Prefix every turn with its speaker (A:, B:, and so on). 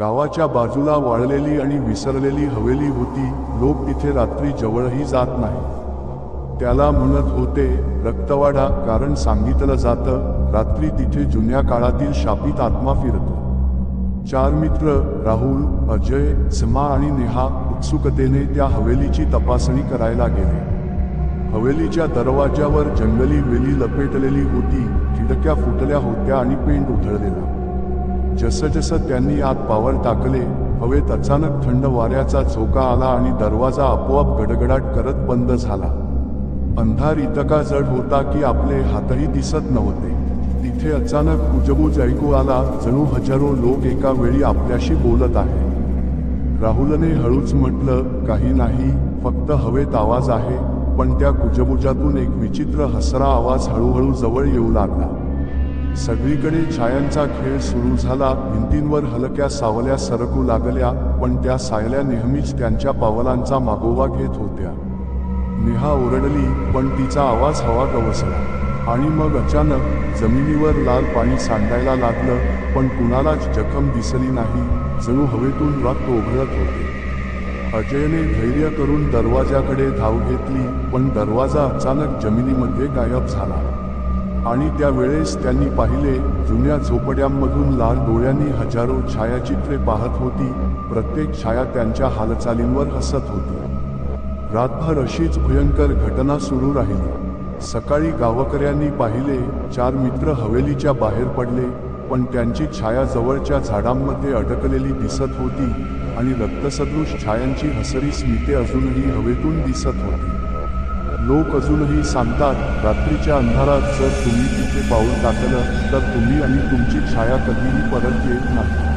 A: गावाच्या बाजूला वाळलेली आणि विसरलेली हवेली होती. लोक तिथे रात्री जवळही जात नाही. त्याला म्हणत होते रक्तवाढा कारण सांगितलं जातं रात्री तिथे जुन्या काळातील शापित आत्मा फिरतो. चार मित्र राहुल अजय सीमा आणि नेहा उत्सुकतेने त्या हवेलीची तपासणी करायला गेले. हवेलीच्या दरवाज्यावर जंगली वेली लपेटलेली होती. खिडक्या फुटल्या होत्या आणि पेंट उधळलेला. जसं जसं त्यांनी आत पावर टाकले हवेत अचानक थंड वाऱ्याचा झोका आला आणि दरवाजा आपोआप गडगडाट करत बंद झाला. अंधार इतका जड होता की आपले हातही दिसत नव्हते. तिथे अचानक कुजबूज ऐकू आला जणू हजारो लोक एका वेळी आपल्याशी बोलत आहे. राहुलने हळूच म्हटलं काही नाही फक्त हवेत आवाज आहे. पण त्या कुजबुजातून एक विचित्र हसरा आवाज हळूहळू जवळ येऊ लागला. सगळीकडे छायांचा खेळ सुरू झाला. भिंतींवर हलक्या सावल्या सरकू लागल्या पण त्या सायल्या नेहमीच त्यांच्या पावलांचा मागोवा घेत होत्या. नेहा ओरडली पण तिचा आवाज हवा गवसला. आणि मग अचानक जमिनीवर लाल पाणी सांडायला लागलं पण कुणालाच जखम दिसली नाही. जणू हवेतून रक्त ओघळत होते. अजयने धैर्य करून दरवाजाकडे धाव घेतली पण दरवाजा अचानक जमिनीमध्ये गायब झाला. आणि त्यावेळेस त्यांनी पाहिले जुन्या झोपड्यांमधून लाल डोळ्यांनी हजारो छायाचित्रे पाहत होती. प्रत्येक छाया त्यांच्या हालचालींवर हसत होती. रातभर अशीच भयंकर घटना सुरू राहिली. सकाळी गावकऱ्यांनी पाहिले चार मित्र हवेलीच्या बाहेर पडले पण त्यांची छाया जवळच्या झाडांमध्ये अडकलेली दिसत होती आणि रक्तसदृश छायांची हसरी स्मिते अजूनही हवेतून दिसत होती. लोक अजूनही सांगतात रात्रीच्या अंधारात जर तुम्ही तिथे पाऊल टाकलं तर तुम्ही आणि तुमची छाया कधीही परत येत नाही.